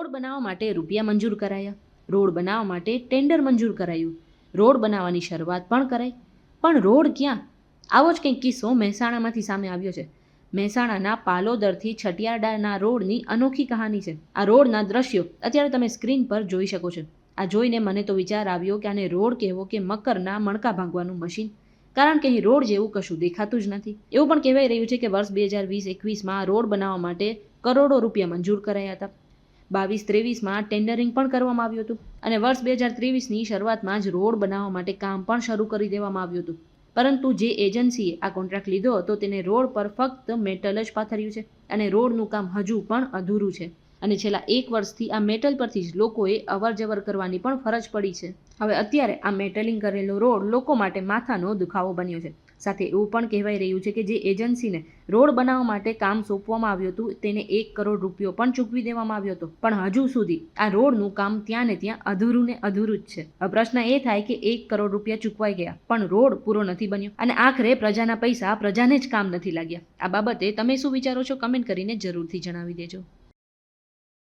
Road બનાવવા માટે રૂપિયા મંજૂર કરાયા. રોડ બનાવવા માટે ટેન્ડર મંજૂર કરાયું. રોડ બનાવવાની શરૂઆત પણ કરાઈ. પણ રોડ ક્યાં? આવો જ કંઈક કિસ્સો મહેસાણામાંથી સામે આવ્યો છે. મહેસાણાના પાલોદરથી છટિયાડાના રોડની અનોખી કહાની છે. આ રોડના દ્રશ્યો અત્યારે તમે સ્ક્રીન પર જોઈ શકો છો. આ જોઈને મને તો વિચાર આવ્યો કે આને રોડ કહેવો કે મકરના મણકા ભાંગવાનું મશીન. કારણ કે અહીં રોડ જેવું કશું દેખાતું જ નથી. એવું પણ કહેવાય રહ્યું છે કે વર્ષ બે હજાર વીસ એકવીસમાં રોડ બનાવવા માટે કરોડો રૂપિયા મંજૂર કરાયા હતા. બાવીસ ત્રેવીસમાં ટેન્ડરિંગ પણ કરવામાં આવ્યું હતું અને વર્ષ બે હજાર ત્રેવીસની શરૂઆતમાં જ રોડ બનાવવા માટે કામ પણ શરૂ કરી દેવામાં આવ્યું હતું. પરંતુ જે એજન્સીએ આ કોન્ટ્રાક્ટ લીધો હતો તેને રોડ પર ફક્ત મેટલ જ પાથર્યું છે અને રોડનું કામ હજુ પણ અધૂરું છે. અને છેલ્લા એક વર્ષથી આ મેટલ પરથી જ લોકોએ અવર જવર કરવાની પણ ફરજ પડી છે. હવે અત્યારે આ મેટલિંગ કરેલો રોડ લોકો માટે માથાનો દુખાવો બન્યો છે. સાથે એવું પણ કહેવાઈ રહ્યું છે કે જે એજન્સીને રોડ બનાવવા માટે કામ સોંપવામાં આવ્યું હતું, તેને એક કરોડ રૂપિયો પણ ચૂકવી દેવામાં આવ્યો હતો. પણ હજુ સુધી આ રોડનું કામ ત્યાં ને ત્યાં અધૂરું ને અધૂરું જ છે. પ્રશ્ન એ થાય કે એક કરોડ રૂપિયા ચૂકવાઈ ગયા, પણ રોડ પૂરો નથી બન્યો. અને આખરે પ્રજાના પૈસા પ્રજાને જ કામ નથી લાગ્યા. આ બાબતે તમે શું વિચારો છો? કમેન્ટ કરીને જરૂરથી જણાવી દેજો.